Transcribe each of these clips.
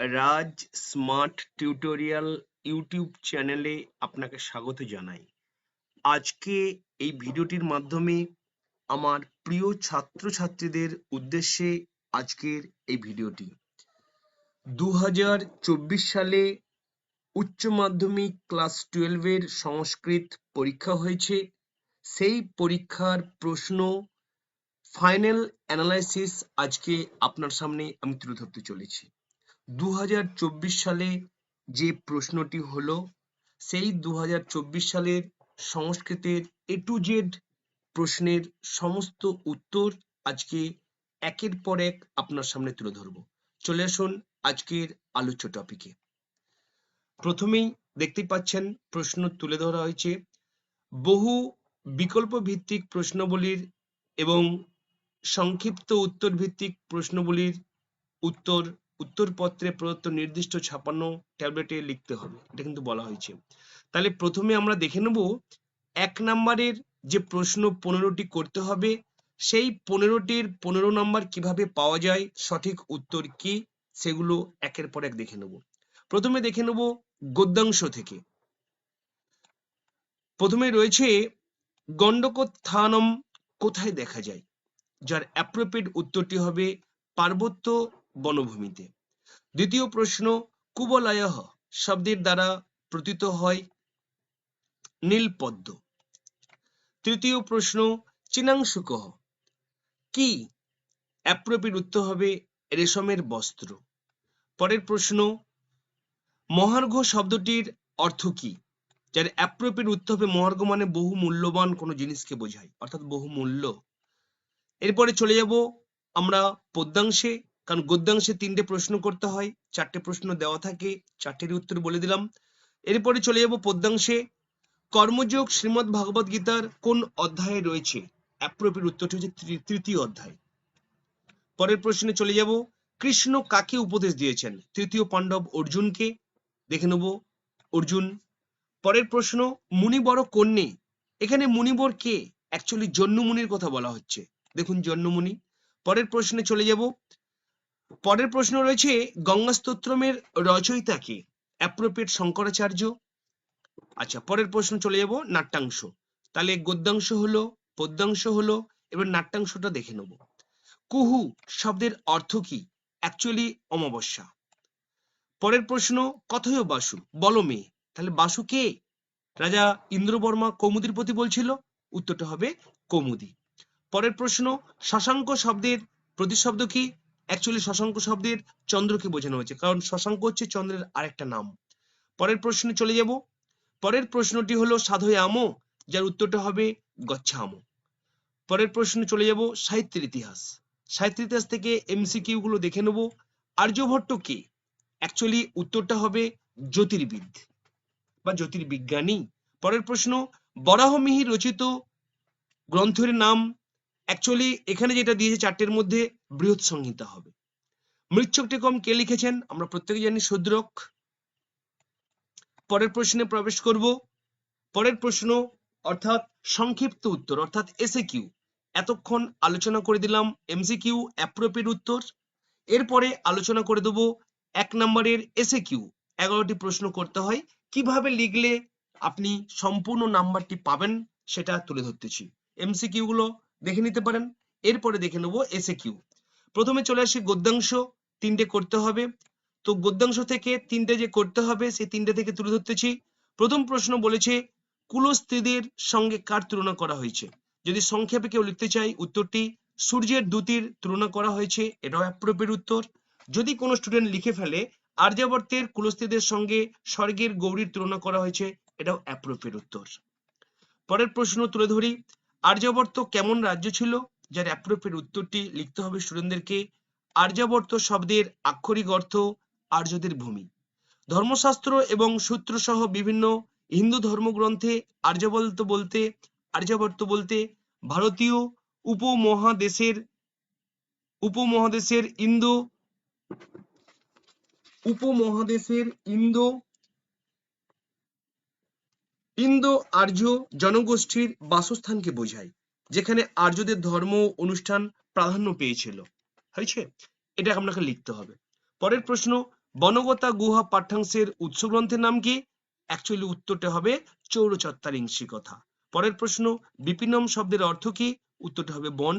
রাজ smart tutorial YouTube চ্যানেলে আপনাকে স্বাগত জানাই। আজকে এই ভিডিওটির মাধ্যমে আমার প্রিয় ছাত্রছাত্রীদের উদ্দেশ্যে আজকের এই ভিডিওটি। দু হাজার চব্বিশ সালে উচ্চ মাধ্যমিক ক্লাস টুয়েলভের সংস্কৃত পরীক্ষা হয়েছে। সেই পরীক্ষার প্রশ্ন ফাইনাল অ্যানালাইসিস আজকে আপনার সামনে আমি তুলে ধরতে চলেছি। দু হাজার চব্বিশ সালে যে প্রশ্নটি হলো, সেই দু হাজার চব্বিশ সালের সংস্কৃতের এ টু জেড প্রশ্নের সমস্ত উত্তর আজকে একের পর এক আপনার সামনে তুলে ধরব। চলে আসুন আজকের আলোচ্য টপিকে প্রথমেই দেখতে পাচ্ছেন, প্রশ্ন তুলে ধরা হয়েছে, বহু বিকল্প ভিত্তিক প্রশ্নবলীর এবং সংক্ষিপ্ত উত্তর ভিত্তিক প্রশ্নগুলির উত্তর উত্তরপত্রে প্রদত্ত নির্দিষ্ট ছাপানো ট্যাবলেটে লিখতে হবে। এটা কিন্তু বলা হয়েছে। তাহলে প্রথমে আমরা দেখে নেব এক নাম্বারের যে প্রশ্ন পনেরোটি করতে হবে, সেই পনেরোটির পনেরো নাম্বার কীভাবে পাওয়া যায়, সঠিক উত্তর কি, সেগুলো একের পর এক দেখে নেব। প্রথমে দেখে নেব গদ্যাংশ থেকে। প্রথমে রয়েছে গণ্ডকোত্থানম কোথায় দেখা যায়, যার অ্যাপ্রোপ্রিয়েট উত্তরটি হবে পার্বত্য বনভূমিতে। দ্বিতীয় প্রশ্ন কুবলায় শব্দের দ্বারা প্রতীত হয় নীলপদ্ম। তৃতীয় প্রশ্ন চিনাংশুক কি অ্যাপ্রোপ্রিয়েট উত্তর হবে রেশমের বস্ত্র। পরের প্রশ্ন, মহার্ঘ শব্দটির অর্থ কি, যার অ্যাপ্রোপ্রিয়েট উত্তর হবে মহার্ঘ মানে বহু মূল্যবান কোনো জিনিসকে বোঝায়, অর্থাৎ বহু মূল্য। এরপরে চলে যাব আমরা পদ্যাংশে কারণ গদ্যাংশে তিনটে প্রশ্ন করতে হয়, চারটে প্রশ্ন দেওয়া থাকে চারটের উত্তর বলে দিলাম। এরপরে চলে যাব পদ্যাংশে কর্মযোগ শ্রীমদ ভাগবত গীতার কোন অধ্যায়ে রয়েছে? অ্যাপ্রোপ্রিয়েট উত্তরটি হচ্ছে তৃতীয় অধ্যায়। পরের প্রশ্নে চলে যাব, কৃষ্ণ কাকে উপদেশ দিয়েছেন? তৃতীয় পাণ্ডব অর্জুনকে। দেখে নেব, অর্জুন। পরের প্রশ্ন, মুনিবর কন্যে? এখানে মুনিবর কে? অ্যাকচুয়ালি জন্মমুনির কথা বলা হচ্ছে। দেখুন জন্মমুনি। পরের প্রশ্নে চলে যাব পরের প্রশ্ন রয়েছে, গঙ্গা স্তোত্রমের রচয়িতা কে? অ্যাপ্রোপ্রিয়েট শঙ্করাচার্য। আচ্ছা পরের প্রশ্ন চলে যাব, নাট্যাংশ। তাহলে গদ্যাংশ হলো, পদ্যাংশ হলো, এবার নাট্যাংশটা দেখে নেব। কুহু শব্দের অর্থ কি? অ্যাকচুয়ালি অমাবস্যা। পরের প্রশ্ন, কথয় বাসু, বলো মেয়ে। তাহলে বাসু কে? রাজা ইন্দ্রবর্মা কৌমুদির প্রতি বলছিল, উত্তরটা হবে কৌমুদি। পরের প্রশ্ন, শশাঙ্ক শব্দের প্রতিশব্দ কি? অ্যাকচুয়ালি শশাঙ্ক শব্দের চন্দ্রকে বোঝানো হয়েছে। কারণ শশাঙ্ক হচ্ছে চন্দ্রের আরেকটা নাম। পরের প্রশ্নে চলে যাব। পরের প্রশ্নটি হলো, সাধয় আমো, যার উত্তরটা হবে গচ্ছা আমো পরের প্রশ্নে চলে যাব, সাহিত্যের ইতিহাস। সাহিত্যের ইতিহাস থেকে এমসিকিউ গুলো দেখে নেব। আর্যভট্ট কে? অ্যাকচুয়ালি উত্তরটা হবে, জ্যোতির্বিদ বা জ্যোতির্বিজ্ঞানী। পরের প্রশ্ন বরাহমিহির রচিত গ্রন্থের নাম। অ্যাকচুয়ালি এখানে যেটা দিয়েছে চারটের মধ্যে বৃহৎ সংহিতা হবে। মৃচ্ছকটিকম কে লিখেছেন? আমরা প্রত্যেকে জানি শূদ্রক। পরের প্রশ্নে প্রবেশ করব। পরের প্রশ্ন, অর্থাৎ সংক্ষিপ্ত উত্তর, অর্থাৎ এসে কিউ এতক্ষণ আলোচনা করে দিলাম এমসিকিউ অ্যাপ্রোপ্রিয়েট উত্তর। এরপরে আলোচনা করে দেব এক নম্বরের এসে কিউ এগারোটি প্রশ্ন করতে হয়। কীভাবে লিখলে আপনি সম্পূর্ণ নাম্বারটি পাবেন সেটা তুলে ধরতেছি। এমসিকিউ গুলো দেখে নিতে পারেন। এরপরে দেখে নেব এসে কিউ প্রথমে চলে আসি গদ্যাংশ, তিনটে করতে হবে। তো গদ্যাংশ থেকে তিনটে যে করতে হবে, সেই তিনটে থেকে তুলে ধরতেছি। প্রথম প্রশ্ন বলেছে, কুলস্ত্রীদের সঙ্গে কার তুলনা করা হয়েছে? যদি সংক্ষেপে কেউ লিখতে চাই উত্তরটি, সূর্যের দ্যুতির তুলনা করা হয়েছে, এটাও অ্যাপ্রোপ্রিয়েট উত্তর। যদি কোনো স্টুডেন্ট লিখে ফেলে, আর্যাবর্তের কুলস্ত্রীদের সঙ্গে স্বর্গের গৌরীর তুলনা করা হয়েছে, এটাও অ্যাপ্রোপ্রিয়েট উত্তর। পরের প্রশ্ন তুলে ধরি, আর্যাবর্ত কেমন রাজ্য ছিল? যার অ্যাপ্রোপ্রিয়েট উত্তরটি লিখতে হবে স্টুডেন্টদেরকে আর্যাবর্ত শব্দের আক্ষরিক অর্থ আর্যদের ভূমি। ধর্মশাস্ত্র এবং সূত্র সহ বিভিন্ন হিন্দু ধর্মগ্রন্থে আর্যাবর্ত বলতে আর্যাবর্ত বলতে ভারতীয় উপমহাদেশের উপমহাদেশের ইন্দো উপমহাদেশের ইন্দো ইন্দো আর্য জনগোষ্ঠীর বাসস্থানকে বোঝায়। যেখানে আর্যদের ধর্ম অনুষ্ঠান প্রাধান্য পেয়েছিল। হয়েছে? এটা আপনাকে লিখতে হবে। পরের প্রশ্ন, বনগতা গুহা পাঠ্যাংশের উৎস গ্রন্থের নাম কি? অ্যাকচুয়ালি উত্তরটা হবে চৌরচত্তারিংসী কথা। পরের প্রশ্ন, বিপিনম শব্দের অর্থ কি? উত্তরটা হবে বন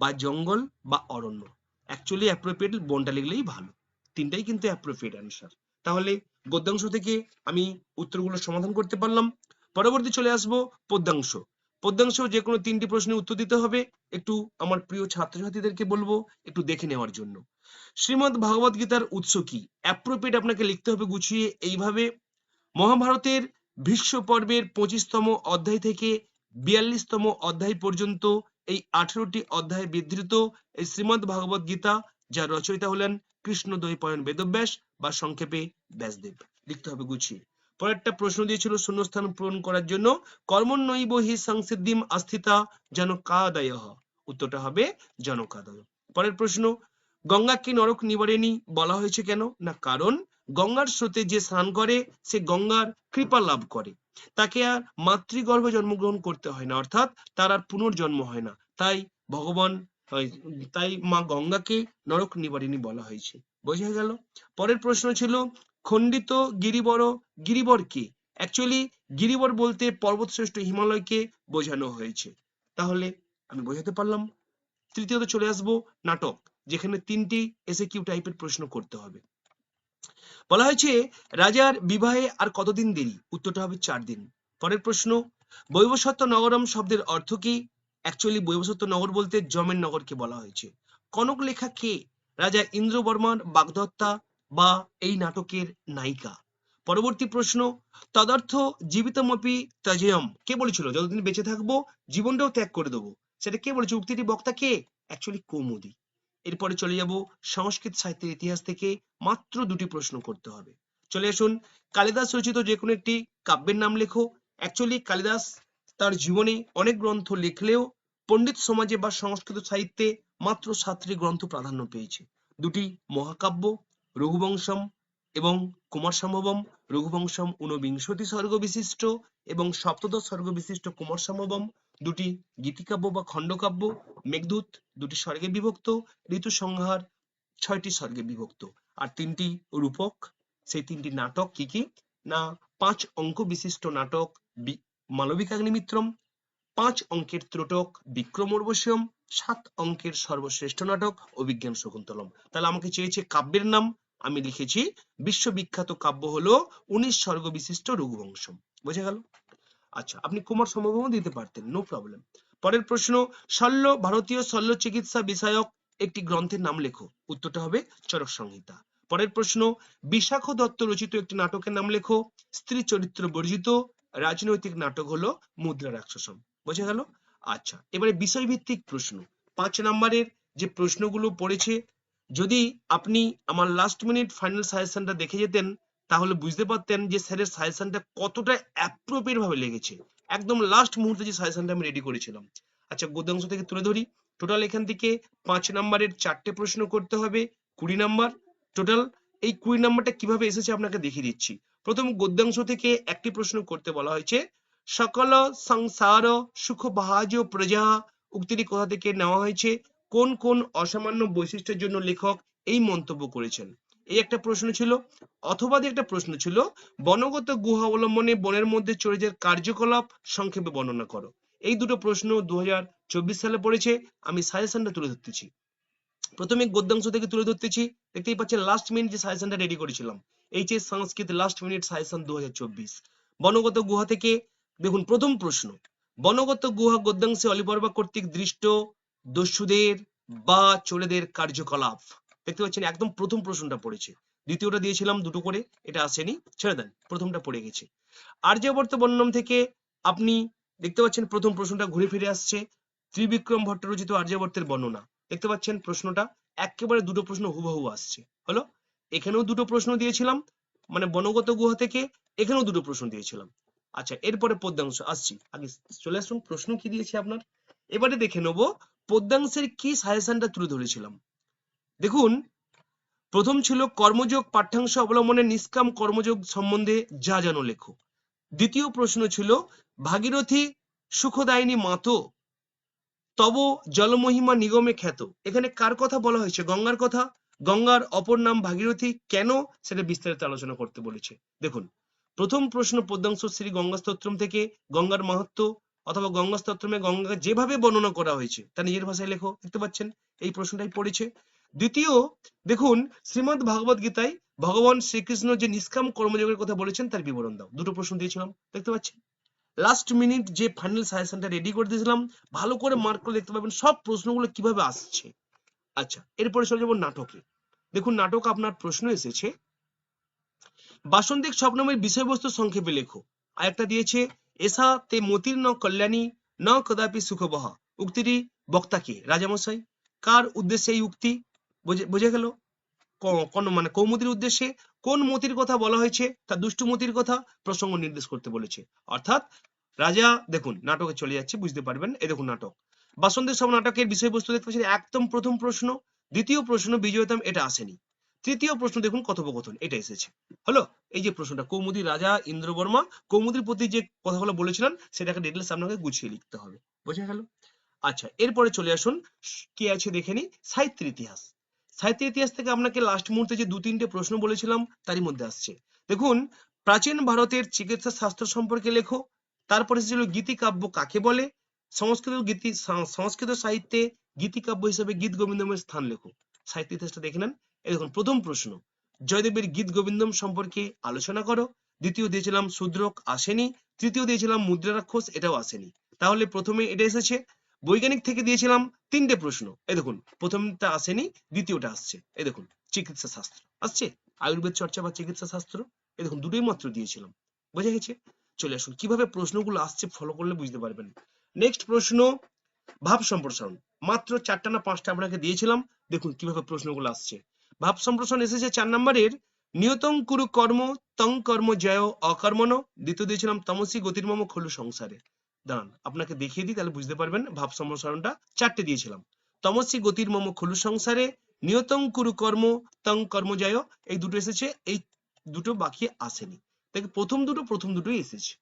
বা জঙ্গল বা অরণ্য। অ্যাকচুয়ালি অ্যাপ্রোপ্রিয়েট বনটা লিখলেই ভালো। তিনটাই কিন্তু অ্যাপ্রোপ্রিয়েট অ্যান্সার তাহলে গদ্যাংশ থেকে আমি উত্তরগুলো সমাধান করতে পারলাম। পরবর্তী চলে আসব পদ্যাংশ। পদ্যাংশ যে কোনো তিনটি প্রশ্নের উত্তর দিতে হবে। একটু আমার প্রিয় ছাত্রছাত্রীদেরকে বলব, একটু দেখে নেওয়ার জন্য। শ্রীমদ্ ভাগবত গীতার উৎস কি? অ্যাপ্রোপ্রিয়েট আপনাকে লিখতে হবে গুছিয়ে এইভাবে। মহাভারতের ভীষ্ম পর্বের পঁচিশতম অধ্যায় থেকে বিয়াল্লিশতম অধ্যায় পর্যন্ত এই আঠেরোটি অধ্যায় বিধৃত এই শ্রীমদ্ ভাগবত গীতা, যার রচয়িতা হলেন কৃষ্ণ দ্বৈপায়ন বেদব্যাস বা সংক্ষেপে ব্যাসদেব। লিখতে হবে গুছিয়ে। পরেরটা প্রশ্ন দিয়েছিল শূন্যস্থান পূরণ করার জন্য কর্মণ্যইব হি সংসিদ্ধিম আস্থিতা জনকাদয় উত্তরটা হবে জনকাদয় পরের প্রশ্ন গঙ্গাকে নরক নিবারেণী বলা হয়েছে কেন? না, কারণ গঙ্গার স্রোতে যে স্নান করে, সে গঙ্গার কৃপা লাভ করে। তাকে আর মাতৃগর্ভে জন্মগ্রহণ করতে হয় না, অর্থাৎ তার আর পুনর্জন্ম হয় না। তাই ভগবান তাই মা গঙ্গাকে নরক নিবারিণী বলা হয়েছে। বোঝা গেল? পরের প্রশ্ন ছিল খণ্ডিত গিরিবর গিরিবর কে? অ্যাকচুয়ালি গিরিবর বলতে পর্বতশ্রেষ্ঠ হিমালয়কে বোঝানো হয়েছে। তাহলে আমি বোঝাতে পারলাম। তৃতীয়ত চলে আসব নাটক, যেখানে তিনটি এসে কিউ টাইপের প্রশ্ন করতে হবে। বলা হয়েছে, রাজার বিবাহে আর কতদিন দেরি? উত্তরটা হবে চার দিন। পরের প্রশ্ন, বৈবসত্ব নগরম শব্দের অর্থ কি? অ্যাকচুয়ালি বৈবসত্ব নগর বলতে জমের নগরকে বলা হয়েছে। কনক লেখা কে? রাজা ইন্দ্রবর্মার বাগদত্তা বা এই নাটকের নায়িকা। পরবর্তী প্রশ্ন, তদর্থ জীবিতমপি ত্যাজেয়ম কে বলেছিল? যতদিন বেঁচে থাকব, জীবনটাও ত্যাগ করে দেবো। সেটা কে বলেছে? উক্তিটি বক্তা কে? অ্যাকচুয়ালি কৌমুদি এরপরে চলে যাব সংস্কৃত সাহিত্যের ইতিহাস থেকে মাত্র দুটি প্রশ্ন করতে হবে। চলে আসুন কালিদাস রচিত যে কোনো একটি কাব্যের নাম লেখো। অ্যাকচুয়ালি কালিদাস তার জীবনে অনেক গ্রন্থ লিখলেও পণ্ডিত সমাজে বা সংস্কৃত সাহিত্যে মাত্র সাতটি গ্রন্থ প্রাধান্য পেয়েছে। দুটি মহাকাব্য রঘুবংশম এবং কুমার সম্ভবম রঘুবংশম ঊনবিংশতি স্বর্গ বিশিষ্ট এবং সপ্তদশ স্বর্গ বিশিষ্ট কুমার সম্ভবম দুটি গীতিকাব্য বা খণ্ডকাব্য, মেঘদূত দুটি স্বর্গে বিভক্ত ঋতু সংহার ছয়টি স্বর্গে বিভক্ত। আর তিনটি রূপক, সেই তিনটি নাটক কি কি? না, পাঁচ অঙ্ক বিশিষ্ট নাটক মালবিকাগ্নিমিত্রম, পাঁচ অঙ্কের ত্রোটক বিক্রম উর্বশীয়ম সাত অঙ্কের সর্বশ্রেষ্ঠ নাটক অভিজ্ঞান শকুন্তলম। তাহলে আমাকে চেয়েছে কাব্যের নাম আমি লিখেছি, বিশ্ববিখ্যাত কাব্য হলো উনিশ স্বর্গ বিশিষ্ট রঘুবংশম। বোঝা গেল? আচ্ছা আপনি কুমার সম্ভবম দিতে পারতেন নো প্রবলেম পরের প্রশ্ন, শল্য, ভারতীয় শল্য চিকিৎসা বিষয়ক একটি গ্রন্থের নাম লেখো। উত্তরটা হবে চরক সংহিতা। পরের প্রশ্ন, বিশাখ দত্ত রচিত একটি নাটকের নাম লেখো। স্ত্রী চরিত্র বর্জিত, রাজনৈতিক নাটক হলো মুদ্রা রাক্ষসম। বোঝা গেল? আচ্ছা এবারে বিষয়ভিত্তিক প্রশ্ন। পাঁচ নম্বরের যে প্রশ্নগুলো পড়েছে যদি আপনি আমার লাস্ট মিনিট ফাইনাল সাজেশনটা দেখে যেতেন, তাহলে বুঝতে পারতেন যে স্যারের সাজেশনটা কতটা অ্যাপ্রোপ্রিয়েট ভাবে লেগেছে। একদম লাস্ট মুহূর্তে যে সাজেশনটা আমি রেডি করেছিলাম। আচ্ছা গদ্যাংশ থেকে তুলে ধরি। টোটাল এখান থেকে পাঁচ নাম্বারের চারটে প্রশ্ন করতে হবে, কুড়ি নাম্বার টোটাল এই কুড়ি নাম্বারটা কীভাবে এসেছে আপনাকে দেখিয়ে দিচ্ছি। প্রথম গদ্যাংশ থেকে একটি প্রশ্ন করতে বলা হয়েছে, সকল সংসার সুখ ভাজ প্রজা উক্তিটি কোথা থেকে নেওয়া হয়েছে? কোন কোন অসামান্য বৈশিষ্ট্যের জন্য লেখক এই মন্তব্য করেছেন? এই একটা প্রশ্ন ছিল, অথবা একটা প্রশ্ন ছিল, বনগত গুহা অবলম্বনে বনের মধ্যে চরিত্রের কার্যকলাপ সংক্ষেপে বর্ণনা করো। এই দুটো প্রশ্ন দু সালে পড়েছে, আমি সাজেশনটা তুলে ধরতেছি। প্রথমে গদ্যাংশ থেকে তুলে ধরতেছি, দেখতেই পাচ্ছেন লাস্ট মিনিট যে সাজেশনটা রেডি করেছিলাম। H S Sanskrit last minute suggestion দু বনগত গুহা থেকে, দেখুন প্রথম প্রশ্ন, বনগত গুহা গদ্যাংশে অলিবর্বা কর্তৃক দৃষ্ট দস্যুদের বা চোরেদের কার্যকলাপ। দেখতে পাচ্ছেন একদম প্রথম প্রশ্নটা পড়েছে। দ্বিতীয়টা দিয়েছিলাম দুটো করে এটা আসেনি। ছেড়ে দেন প্রথমটা পড়ে গেছে। আর্যাবর্ত বর্ণম থেকে আপনি দেখতে পাচ্ছেন প্রথম প্রশ্নটা ঘুরে ফিরে আসছে। ত্রিবিক্রম ভট্ট রচিত আর্যাবর্তের বর্ণনা। দেখতে পাচ্ছেন প্রশ্নটা একেবারে দুটো প্রশ্ন হুবহু আসছে। হলো এখানেও দুটো প্রশ্ন দিয়েছিলাম মানে বনগত গুহা থেকে এখানেও দুটো প্রশ্ন দিয়েছিলাম। আচ্ছা এরপরে পদ্যাংশ আসছি। আগে চলে আসুন প্রশ্ন কি দিয়েছে আপনার? এবারে দেখে নেব পদ্যাংশের কি সাজেশনটা তুলে ধরেছিলাম? দেখুন, প্রথম ছিল কর্মযোগ পাঠ্যাংশ অবলম্বনে নিষ্কাম কর্মযোগ সম্বন্ধে যা যেন লেখো। দ্বিতীয় প্রশ্ন ছিল, ভাগীরথী সুখদায়িনী মাতো তব জলমহিমা নিগমে খ্যাত। এখানে কার কথা বলা হয়েছে? গঙ্গার কথা? গঙ্গার অপর নাম ভাগীরথী। কেন? সেটা বিস্তারিত আলোচনা করতে বলেছে। দেখুন, প্রথম প্রশ্ন পদ্মাংশ শ্রী গঙ্গা স্তোত্রম থেকে গঙ্গার মাহাত্ম অথবা গঙ্গা স্তোত্রমে গঙ্গাকে যেভাবে বর্ণনা করা হয়েছে, তা নিজের ভাষায় লেখো, দেখতে পাচ্ছেন? এই প্রশ্নটাই পড়েছে। দ্বিতীয়, দেখুন, শ্রীমদ ভাগবত গীতায় ভগবান শ্রীকৃষ্ণ যে নিষ্কাম কর্মযোগের কথা বলেছেন, তার বিবরণ দাও। দুটো প্রশ্ন দিয়েছিলাম, দেখতে পাচ্ছেন? লাস্ট মিনিট যে ফাইনাল সাজেশনটা রেডি করে দিয়েছিলাম, ভালো করে মার্ক করে দেখতে পাবেন সব প্রশ্নগুলো কীভাবে আসছে। আচ্ছা এরপরে চলে যাব নাটকে। দেখুন, নাটক আপনার প্রশ্ন এসেছে। বাসন্তিক স্বপ্নমের বিষয়বস্তু সংক্ষেপে লেখো। আর একটা দিয়েছে এসা তে মতির ন কল্যাণী, ন কদাপি সুখবহ। উক্তিটি বক্তা কে? রাজামশাই। কার উদ্দেশ্যে এই উক্তি? বুঝে- গেল? কোন মানে কৌমুদির উদ্দেশ্যে? কোন মতির কথা বলা হয়েছে? তার দুষ্টু মতির কথা প্রসঙ্গ নির্দেশ করতে বলেছে। অর্থাৎ, রাজা, দেখুন, নাটকে চলে যাচ্ছে, বুঝতে পারবেন। এ দেখুন নাটক। বাসন্তের সব নাটকের বিষয়বস্তু দেখতে একদম প্রথম প্রশ্ন, দ্বিতীয় প্রশ্ন, বিজয়তাম, এটা আসেনি। তৃতীয় প্রশ্ন দেখুন কথোপকথন, এটা এসেছে। হলো? এই যে প্রশ্নটা, কৌমুদি রাজা ইন্দ্রবর্মা, কৌমুদির প্রতি যে কথাগুলো বলেছিলেন, সেটাকে ডিটেলস আপনাকে গুছিয়ে লিখতে হবে। বোঝা গেল? আচ্ছা এরপরে চলে আসুন, কি আছে দেখে নি সাহিত্যের ইতিহাস। সাহিত্যের ইতিহাস থেকে আপনাকে লাস্ট মুহূর্তে যে দু তিনটে প্রশ্ন বলেছিলাম, তারই মধ্যে আসছে। দেখুন, প্রাচীন ভারতের চিকিৎসা শাস্ত্র সম্পর্কে লেখো, তারপরে ছিল গীতিকাব্য কাকে বলে? সংস্কৃত গীতি সংস্কৃত সাহিত্যে গীতিকাব্য হিসেবে গীত গোবিন্দমের স্থান লেখো। সাহিত্য ইতিহাসটা দেখে নেন। এই দেখুন প্রথম প্রশ্ন। জয়দেবের গীত গোবিন্দম সম্পর্কে আলোচনা করো। দ্বিতীয় দিয়েছিলাম শূদ্রক আসেনি। তৃতীয় দিয়েছিলাম মুদ্রা রাক্ষস, এটাও আসেনি। তাহলে প্রথমে এটা এসেছে। বৈজ্ঞানিক থেকে দিয়েছিলাম তিনটে প্রশ্ন। এই দেখুন, প্রথমটা আসেনি, দ্বিতীয়টা আসছে। এই দেখুন, চিকিৎসা শাস্ত্র। আসছে? আয়ুর্বেদ চর্চা বা চিকিৎসা শাস্ত্র? এই দেখুন, দুটোই মাত্র দিয়েছিলাম। বোঝা গেছে? চলে আসুন, কীভাবে প্রশ্নগুলো আসছে ফলো করলে বুঝতে পারবেন। নেক্সট প্রশ্ন, ভাব সম্প্রসারণ। মাত্র চারটা না পাঁচটা আপনাকে দিয়েছিলাম। দেখুন, কীভাবে প্রশ্নগুলো আসছে। ভাব সম্প্রসারণ এসেছে চার নম্বরের, নিয়তং কুরু কর্ম, তং কর্ম জয় অকর্মণ দ্বিতীয় দিয়েছিলাম তমসী গতির্মম খলু সংসারে। দাঁড়ান, আপনাকে দেখিয়ে দিই, তাহলে বুঝতে পারবেন ভাব সম্প্রসারণটা। চারটে দিয়েছিলাম। তমসী গতির্মম খলু সংসারে, নিয়তং কুরু কর্ম, তং কর্ম জয়, এই দুটো এসেছে, এই দুটো বাকি আসেনি। দেখে প্রথম দুটো, প্রথম দুটোই এসেছে।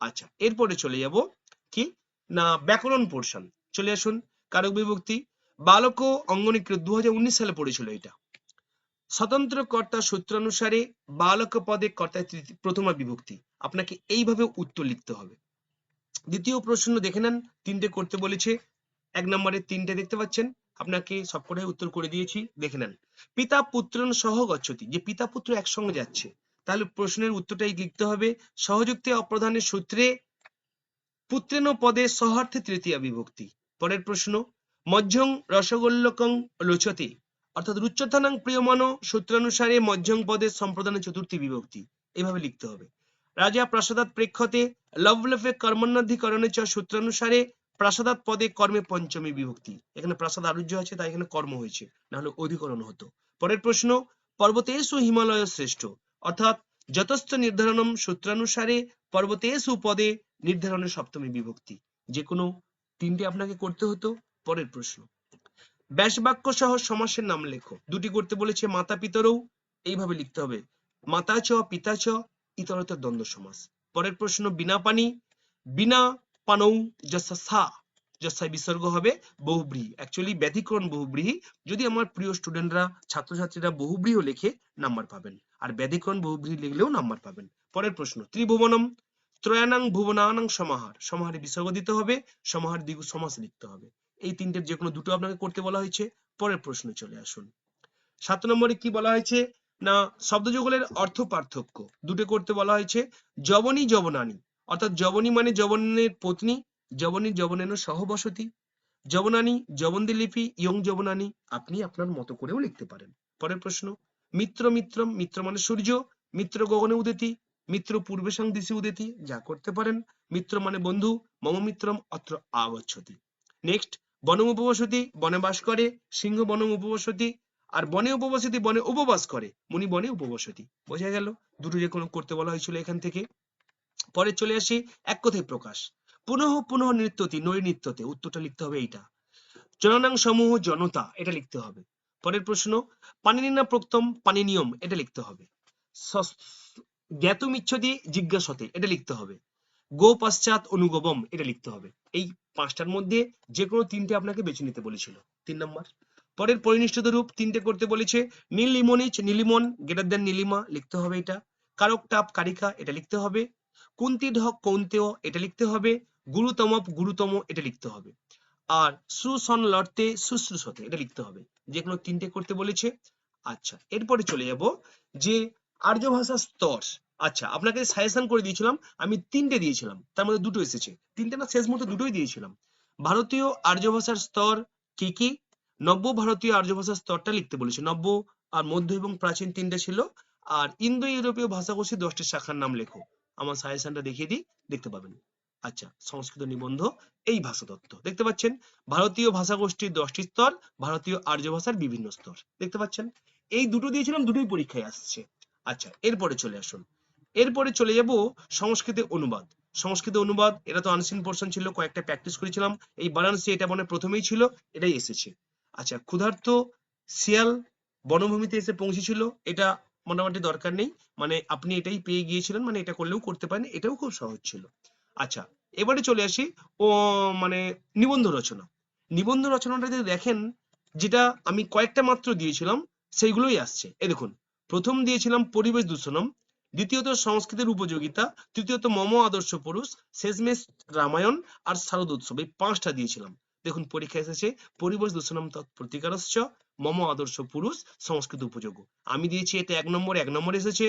আচ্ছা এরপরে চলে যাব কি? না, ব্যাকরণ পোর্শন চলে আসুন, কারক বিভক্তি। বালক অঙ্গনিকৃত দু সালে পড়েছিল এটা। স্বতন্ত্র কর্তা সূত্রানুসারে বালক পদে কর্তা প্রথমা বিভক্তি। আপনাকে এইভাবে উত্তর লিখতে হবে। দ্বিতীয় প্রশ্ন দেখে নেন। তিনটে করতে বলেছে। এক নম্বরে তিনটে দেখতে পাচ্ছেন। আপনাকে সবকটাই উত্তর করে দিয়েছি। দেখে নেন। পিতা পুত্রন সহ গচ্ছতি। যে পিতা, পুত্র একসঙ্গে যাচ্ছে, তাহলে প্রশ্নের উত্তরটাই লিখতে হবে। সহযুক্তি অপ্রধানের সূত্রে পুত্রেন পদে সহার্থে তৃতীয়া বিভক্তি। পরের প্রশ্ন মধ্যং রসগোল্লকং লোচতে। অর্থাৎ রুচ্যথানাং প্রিয়মান সূত্রানুসারে মধ্যং পদের সম্প্রদানের চতুর্থী বিভক্তি। এভাবে লিখতে হবে। রাজা প্রাসাদাত প্রেক্ষতে লভলভে কর্মণ্যাধিকরণে চ সূত্রানুসারে প্রাসাদাত পদে কর্মে পঞ্চমী বিভক্তি। এখানে প্রাসাদ আরুজ্য আছে, তাই এখানে কর্ম হয়েছে না হলে অধিকরণ হতো। পরের প্রশ্ন, পর্বতেষু হিমালয় শ্রেষ্ঠ। অর্থাৎ যতস্থ নির্ধারণম সূত্রানুসারে পর্বতেষু পদে নির্ধারণের সপ্তমী বিভক্তি। যে কোনো তিনটে আপনাকে করতে হতো। পরের প্রশ্ন ব্যাসবাক্য সহ সমাসের নাম লেখো। দুটি করতে বলেছে মাতা পিতরও এইভাবে লিখতে হবে মাতা চ পিতা চ ইতরতর দ্বন্দ্ব সমাস। পরের প্রশ্ন, বিনা পানি, বিনা পানৌ যসা সা যসায় বিসর্গ হবে বহুব্রীহি অ্যাকচুয়ালি ব্যতিক্রম বহুব্রীহি। যদি আমার প্রিয় স্টুডেন্টরা ছাত্রছাত্রীরা বহুব্রীহ লেখে, নাম্বার পাবেন। আর ব্যতিক্রম বহুব্রীহি লিখলেও নাম্বার পাবেন। পরের প্রশ্ন, ত্রিভুবনম, ত্রয়ানাং ভুবনানাং সমাহার। সমাহারে বিসর্গ দিতে হবে, সমাহার দ্বিগু সমাস লিখতে হবে। এই তিনটের যে কোনো দুটো আপনাকে করতে বলা হয়েছে। পরের প্রশ্নে চলে আসুন। সাত নম্বরে কি বলা হয়েছে? না, শব্দযুগলের অর্থ পার্থক্য। দুটো করতে বলা হয়েছে, যবনী যবনানী। অর্থাৎ যবনী মানে যবনের পত্নী, যবনী যবনেন সহবসতি। যবনানী, যবন্দি লিপি, ইয়ং যবনানী, আপনি আপনার মতো করেও লিখতে পারেন। পরের প্রশ্ন, মিত্র মিত্রম, মিত্র মানে সূর্য, মিত্র গগনে উদেতি, মিত্র পূর্বে দিশি উদেতি, যা করতে পারেন। মিত্র মানে বন্ধু, মম মিত্রম অত্র আগচ্ছতি নেক্সট বনম উপবসতি, বনে বাস করে, সিংহ বনম উপবসতি, আর বনে উপবসতি, বনে উপবাস করে, মুনি বনে উপবসতি। বোঝা গেল? দুটো যে কোনো করতে বলা হয়েছিল এখান থেকে। পরে চলে আসি এক কথায় প্রকাশ। পুনঃ পুনঃ নৃত্যতি, নৈ নৃত্যতে, উত্তরটা লিখতে হবে এইটা। জননাং সমূহ জনতা, এটা লিখতে হবে। পরের প্রশ্ন পানিনা প্রক্তম পানি নিয়ম, এটা লিখতে হবে। জ্ঞাতম ইচ্ছতি জিজ্ঞাসতে, এটা লিখতে হবে। গো পশ্চাৎ অনুগবম, এটা লিখতে হবে। এই পাঁচটার মধ্যে যে কোনো তিনটে আপনাকে বেছে নিতে বলেছিল। তিন নম্বর। পরের পরিনিষ্ঠিত রূপ তিনটে করতে বলেছে, নীল লিমনিচ নীলিমন গ্রেটার দেন নীলিমা, লিখতে হবে এটা। কারক টাপ কারিকা, এটা লিখতে হবে। কুন্তি ঢক কৌন্তেয়, এটা লিখতে হবে। গুরুতম গুরুতম, এটা লিখতে হবে। আর সুসন লড়তে শুশ্রূষতে, এটা লিখতে হবে। যে কোনো তিনটে করতে বলেছে। আচ্ছা এরপরে চলে যাব যে আর্য ভাষার স্তর। আচ্ছা আপনাকে সাজেশন করে দিয়েছিলাম, আমি তিনটে দিয়েছিলাম, তার মধ্যে দুটো এসেছে। তিনটে না, শেষ মুহূর্তে দুটোই দিয়েছিলাম। ভারতীয় আর্য ভাষার স্তর কি কি? নব্য ভারতীয় আর্য ভাষার স্তরটা লিখতে বলেছে। নব্য আর মধ্য এবং প্রাচীন তিনটে ছিল, আর ইন্দো ইউরোপীয় ভাষাকোষী দশটি শাখার নাম লেখো। আমার সাজেশনটা দেখিয়ে দিই, দেখতে পাবেন। আচ্ছা সংস্কৃত নিবন্ধ, এই ভাষা তত্ত্ব। দেখতে পাচ্ছেন, ভারতীয় ভাষাগোষ্ঠীর দশটি স্তর, ভারতীয় আর্য ভাষার বিভিন্ন স্তর। দেখতে পাচ্ছেন, এই দুটো দিয়েছিলাম, দুটোই পরীক্ষায় আসছে। আচ্ছা এরপরে চলে আসুন। এরপরে চলে যাব সংস্কৃতে অনুবাদ। সংস্কৃত অনুবাদ, এটা তো আনসিন পোর্শন ছিল, কয়েকটা প্র্যাকটিস করেছিলাম। এই বারাণসী এটা মানে প্রথমেই ছিল, এটাই এসেছে। আচ্ছা ক্ষুধার্ত শিয়াল বনভূমিতে এসে পৌঁছেছিল, এটা মোটামুটি দরকার নেই। মানে আপনি এটাই পেয়ে গিয়েছিলেন মানে এটা করলেও করতে পারেন, এটাও খুব সহজ ছিল। আচ্ছা এবারে চলে আসি, ও মানে নিবন্ধ রচনা। নিবন্ধ রচনাটা যদি দেখেন, যেটা আমি কয়েকটা মাত্র দিয়েছিলাম, সেইগুলোই আসছে। এ দেখুন, প্রথম দিয়েছিলাম পরিবেশ দূষণম দ্বিতীয়ত সংস্কৃতের উপযোগিতা, তৃতীয়ত মম আদর্শ পুরুষ, শেষমেশ রামায়ণ আর শারদ উৎসব। এই পাঁচটা দিয়েছিলাম। দেখুন, পরীক্ষা এসেছে, পরিবেশ দূষণম তৎপ্রতিকারশ্চ মম আদর্শ পুরুষ, সংস্কৃত উপযোগ আমি দিয়েছি, এটা এক নম্বর এক নম্বর এসেছে।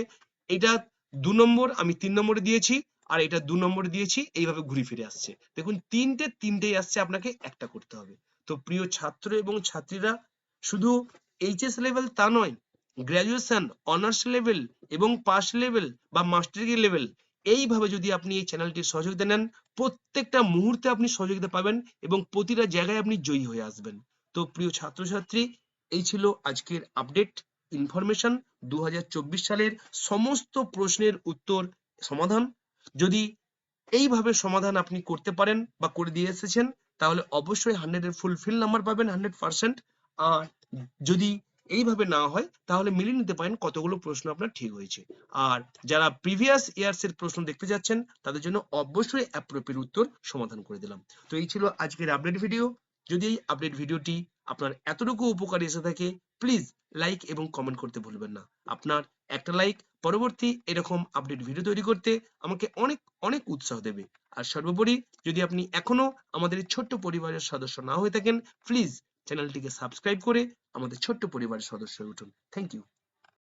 এটা দু নম্বর, আমি তিন নম্বরে দিয়েছি, আর এটা দু নম্বরে দিয়েছি, এইভাবে ঘুরে ফিরে আসছে। দেখুন, তিনটে, তিনটেই আসছে, আপনাকে একটা করতে হবে। তো প্রিয় ছাত্র এবং ছাত্রীরা, শুধু এইচএস লেভেল তা নয় গ্রাজুয়েশন অনার্স লেভেল এবং পাস লেভেল বা মাস্টার ডিগ্রি লেভেল এইভাবে যদি আপনি এই চ্যানেলটির সহযোগিতা নেন, প্রত্যেকটা মুহূর্তে আপনি সহযোগিতা পাবেন এবং প্রতিটা জায়গায় আপনি জয়ী হয়ে আসবেন। তো প্রিয় ছাত্রছাত্রী, এই ছিল আজকের আপডেট ইনফরমেশন দু হাজার চব্বিশ সালের সমস্ত প্রশ্নের উত্তর, সমাধান। যদি এইভাবে সমাধান আপনি করতে পারেন বা করে দিয়ে এসেছেন, তাহলে অবশ্যই হান্ড্রেড এর ফুলফিল নাম্বার পাবেন হান্ড্রেড পার্সেন্ট আর যদি এইভাবে না হয়, তাহলে মিলিয়ে নিতে পারেন কতগুলো প্রশ্ন আপনার ঠিক হয়েছে। আর যারা প্রিভিয়াস ইয়ার্স এর প্রশ্ন দেখতে যাচ্ছেন, তাদের জন্য অবশ্যই অ্যাপ্রোপ্রিয়েট উত্তর সমাধান করে দিলাম। তো এই ছিল আজকের আপডেট ভিডিও যদি এই আপডেট ভিডিওটি আপনার এতটুকু উপকারী এসে থাকে প্লিজ লাইক এবং কমেন্ট করতে ভুলবেন না। আপনার একটা লাইক পরবর্তী এরকম আপডেট ভিডিও তৈরি করতে আমাকে অনেক অনেক উৎসাহ দেবে। আর সর্বোপরি যদি আপনি এখনও আমাদের ছোট্ট পরিবারের সদস্য না হয়ে থাকেন প্লিজ চ্যানেলটিকে সাবস্ক্রাইব করে আমাদের ছোট্ট পরিবারের সদস্য হয়ে উঠুন। Thank you